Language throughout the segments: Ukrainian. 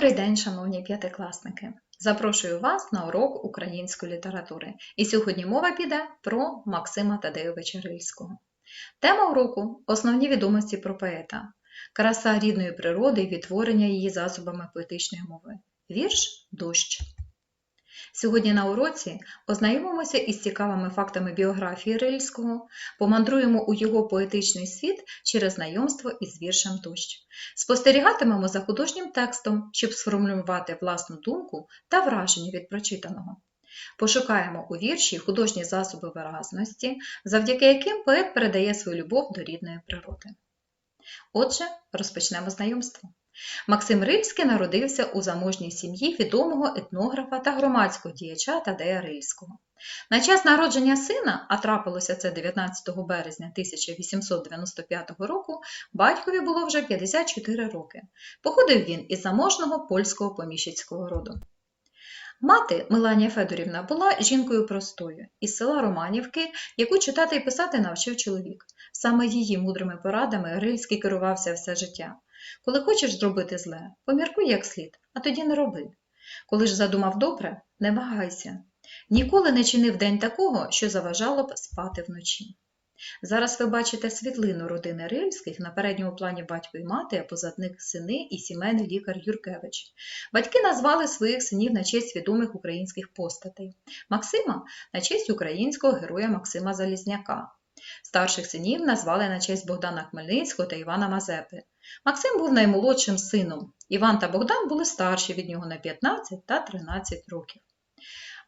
Добрий день, шановні п'ятикласники! Запрошую вас на урок української літератури. І сьогодні мова піде про Максима Тадеєвича Рильського. Тема уроку основні відомості про поета, краса рідної природи і відтворення її засобами поетичної мови. Вірш Дощ. Сьогодні на уроці ознайомимося із цікавими фактами біографії Рильського, помандруємо у його поетичний світ через знайомство із віршем Дощ. Спостерігатимемо за художнім текстом, щоб сформулювати власну думку та враження від прочитаного. Пошукаємо у вірші художні засоби виразності, завдяки яким поет передає свою любов до рідної природи. Отже, розпочнемо знайомство. Максим Рильський народився у заможній сім'ї відомого етнографа та громадського діяча Тадея Рильського. На час народження сина, а трапилося це 19 березня 1895 року, батькові було вже 54 роки. Походив він із заможного польського поміщицького роду. Мати Меланія Федорівна була жінкою простою із села Романівки, яку читати і писати навчив чоловік. Саме її мудрими порадами Рильський керувався все життя. Коли хочеш зробити зле, поміркуй як слід, а тоді не роби. Коли ж задумав добре, не вагайся. Ніколи не чинив день такого, що заважало б спати вночі. Зараз ви бачите світлину родини Рильських на передньому плані батько і мати, а позад них сини і сімейний лікар Юркевич. Батьки назвали своїх синів на честь відомих українських постатей. Максима на честь українського героя Максима Залізняка. Старших синів назвали на честь Богдана Хмельницького та Івана Мазепи. Максим був наймолодшим сином. Іван та Богдан були старші від нього на 15 та 13 років.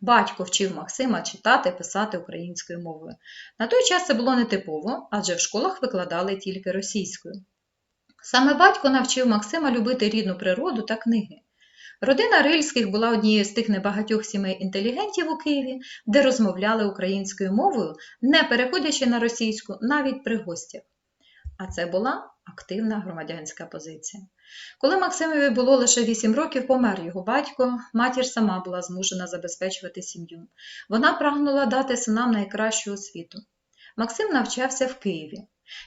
Батько вчив Максима читати, писати українською мовою. На той час це було нетипово, адже в школах викладали тільки російською. Саме батько навчив Максима любити рідну природу та книги. Родина Рильських була однією з тих небагатьох сімей інтелігентів у Києві, де розмовляли українською мовою, не переходячи на російську навіть при гостях. А це була активна громадянська позиція. Коли Максимові було лише 8 років, помер його батько, матір сама була змушена забезпечувати сім'ю. Вона прагнула дати синам найкращу освіту. Максим навчався в Києві.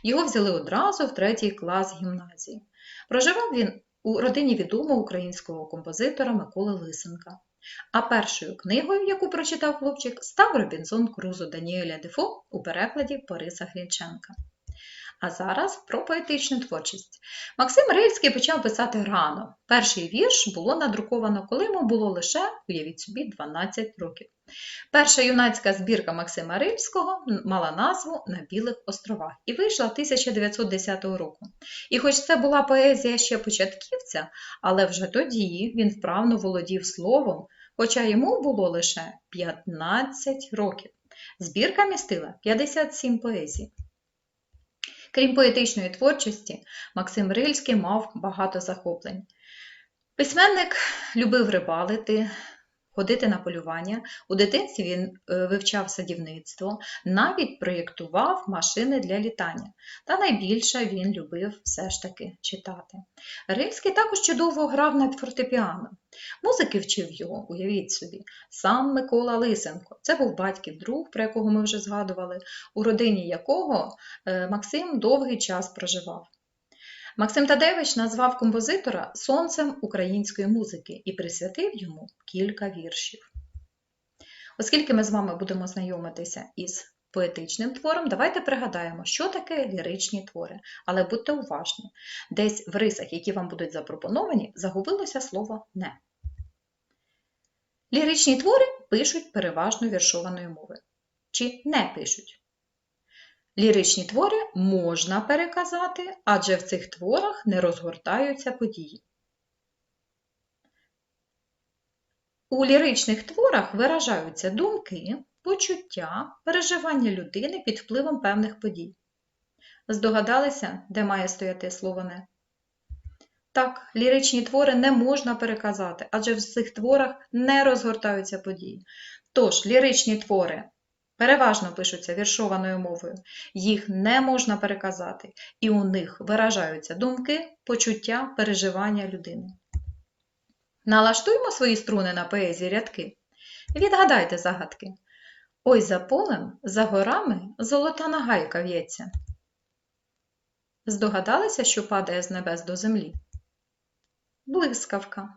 Його взяли одразу в третій клас гімназії. Проживав він у родині відомого українського композитора Миколи Лисенка. А першою книгою, яку прочитав хлопчик, став Робінзон Крузо Даніеля Дефо у перекладі Бориса Грінченка. А зараз про поетичну творчість. Максим Рильський почав писати рано. Перший вірш було надруковано, коли йому було лише, уявіть собі, 12 років. Перша юнацька збірка Максима Рильського мала назву На Білих островах і вийшла 1910 року. І хоч це була поезія ще початківця, але вже тоді він вправно володів словом, хоча йому було лише 15 років. Збірка містила 57 поезій. Крім поетичної творчості, Максим Рильський мав багато захоплень. Письменник любив рибалити, ходити на полювання. У дитинстві він е, вивчав садівництво, навіть проєктував машини для літання. Та найбільше він любив все ж таки читати. Рильський також чудово грав на фортепіано. Музики вчив його, уявіть собі, сам Микола Лисенко. Це був батьків друг, про якого ми вже згадували, у родині якого е, Максим довгий час проживав. Максим Тадевич назвав композитора сонцем української музики і присвятив йому кілька віршів. Оскільки ми з вами будемо знайомитися із поетичним твором, давайте пригадаємо, що таке ліричні твори. Але будьте уважні, десь в рисах, які вам будуть запропоновані, загубилося слово не. Ліричні твори пишуть переважно віршованою мовою. Чи не пишуть? Ліричні твори можна переказати, адже в цих творах не розгортаються події. У ліричних творах виражаються думки, почуття, переживання людини під впливом певних подій. Здогадалися, де має стояти слово не? Так, ліричні твори не можна переказати, адже в цих творах не розгортаються події. Тож, ліричні твори переважно пишуться віршованою мовою, їх не можна переказати, і у них виражаються думки, почуття, переживання людини. Налаштуємо свої струни на поезії рядки. Відгадайте загадки. Ой за полем, за горами золота нагайка в'ється. Здогадалися, що падає з небес до землі? Блискавка.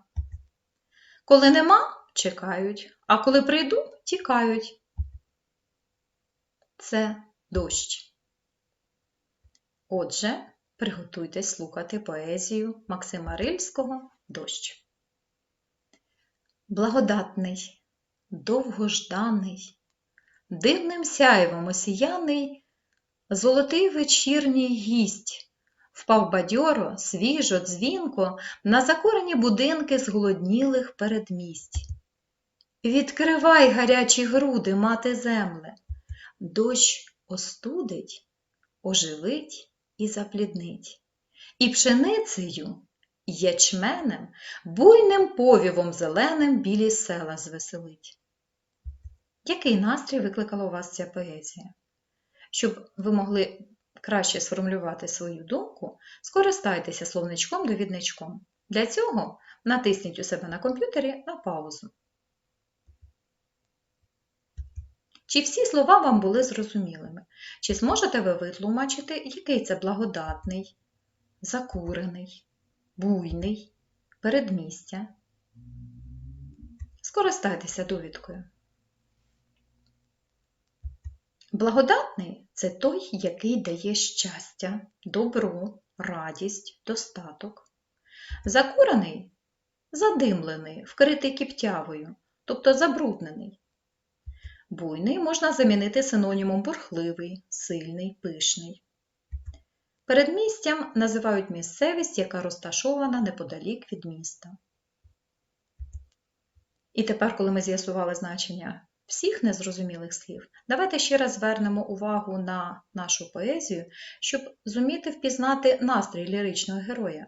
Коли нема, чекають, а коли прийду, тікають. Це дощ. Отже, приготуйтесь слухати поезію Максима Рильського Дощ. Благодатний, довгожданий, дивним сяйвом осіяний, золотий вечірній гість впав бадьоро, свіжо, дзвінко на закурені будинки зголоднілих передмість. Відкривай гарячі груди, мати земле, дощ остудить, оживить і запліднить, і пшеницею, ячменем, буйним повівом зеленим білі села звеселить. Який настрій викликала у вас ця поезія? Щоб ви могли краще сформулювати свою думку, скористайтеся словничком-довідничком. Для цього натисніть у себе на комп'ютері на паузу. Чи всі слова вам були зрозумілими? Чи зможете ви витлумачити, який це благодатний, закурений, буйний, передмістя? Скористайтеся довідкою. Благодатний це той, який дає щастя, добро, радість, достаток. Закурений задимлений, вкритий кіптявою, тобто забруднений. Буйний можна замінити синонімом бурхливий, сильний, пишний. Передмістям називають місцевість, яка розташована неподалік від міста. І тепер, коли ми з'ясували значення всіх незрозумілих слів, давайте ще раз звернемо увагу на нашу поезію, щоб зуміти впізнати настрій ліричного героя.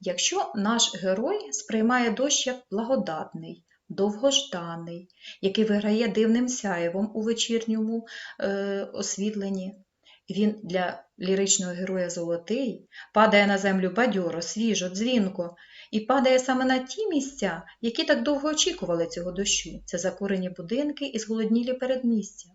Якщо наш герой сприймає дощ як благодатний, довгожданий, який виграє дивним сяєвом у вечірньому е, освітленні, він для ліричного героя золотий, падає на землю бадьоро, свіжо, дзвінко, і падає саме на ті місця, які так довго очікували цього дощу. Це закурені будинки і зголоднілі передмістя.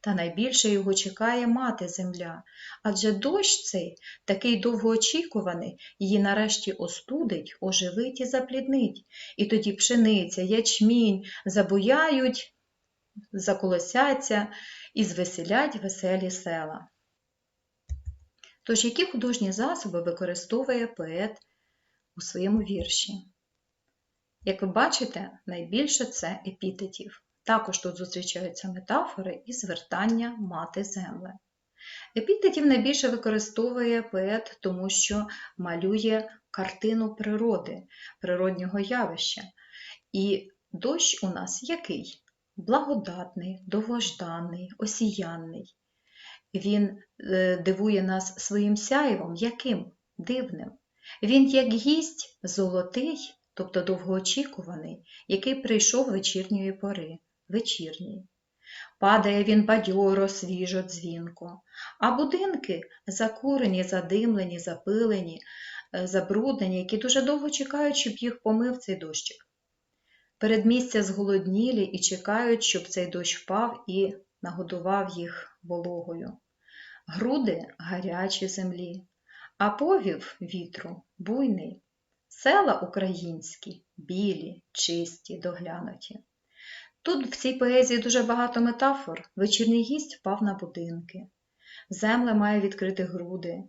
Та найбільше його чекає мати земля, адже дощ цей, такий довгоочікуваний, її нарешті остудить, оживить і запліднить, і тоді пшениця, ячмінь забуяють, заколосяться і звеселять веселі села. Тож, які художні засоби використовує поет у своєму вірші? Як ви бачите, найбільше це епітетів. Також тут зустрічаються метафори і звертання мати земле. Епітетів найбільше використовує поет, тому що малює картину природи, природнього явища. І дощ у нас який? Благодатний, довгожданий, осіянний. Він е, дивує нас своїм сяєвом, яким? Дивним. Він, як гість, золотий, тобто довгоочікуваний, який прийшов вечірньої пори, вечірній. Падає він бадьоро, свіжо, дзвінко, а будинки закурені, задимлені, запилені, е, забруднені, які дуже довго чекають, щоб їх помив цей дощик. Передмістя зголоднілі і чекають, щоб цей дощ впав і нагодував їх вологою. Груди гарячі землі, а повів вітру буйний. Села українські, білі, чисті, доглянуті. Тут в цій поезії дуже багато метафор. Вечірній гість впав на будинки. Земля має відкрити груди.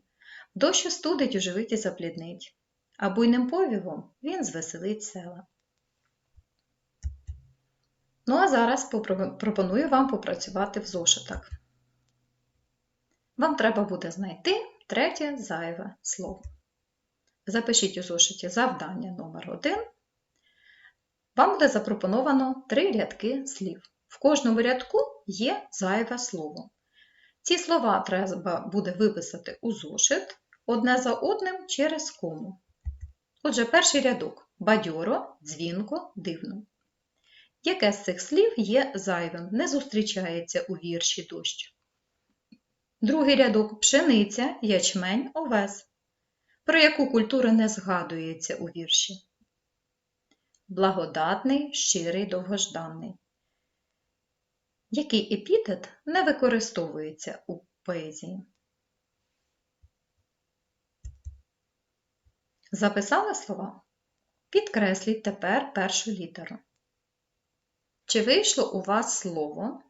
Дощ остудить, оживить і запліднить, а буйним повівом він звеселить села. Ну, а зараз пропоную вам попрацювати в зошитах. Вам треба буде знайти третє зайве слово. Запишіть у зошиті завдання номер 1 Вам буде запропоновано три рядки слів. В кожному рядку є зайве слово. Ці слова треба буде виписати у зошит одне за одним через кому. Отже, перший рядок бадьоро, дзвінко, дивно. Яке з цих слів є зайвим, не зустрічається у вірші дощ? Другий рядок пшениця, ячмень, овес. Про яку культуру не згадується у вірші? Благодатний, щирий, довгожданий. Який епітет не використовується у поезії? Записали слова? Підкресліть тепер першу літеру. Чи вийшло у вас слово?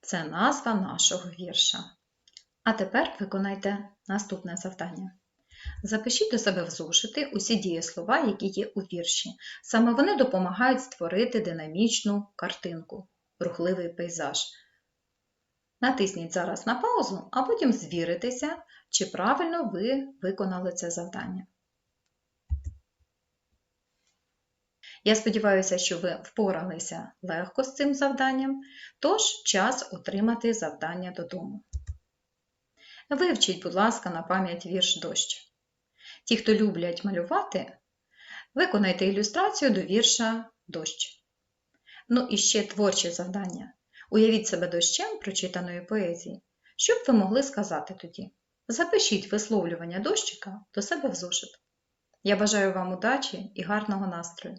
Це назва нашого вірша. А тепер виконайте наступне завдання. Запишіть до себе в зошити усі дієслова, які є у вірші. Саме вони допомагають створити динамічну картинку, рухливий пейзаж. Натисніть зараз на паузу, а потім звіритеся, чи правильно ви виконали це завдання. Я сподіваюся, що ви впоралися легко з цим завданням, тож час отримати завдання додому. Вивчіть, будь ласка, на пам'ять вірш дощ. Ті, хто люблять малювати, виконайте ілюстрацію до вірша дощ. Ну і ще творче завдання. Уявіть себе дощем прочитаної поезії. Що б ви могли сказати тоді? Запишіть висловлювання дощика до себе в зошит. Я бажаю вам удачі і гарного настрою!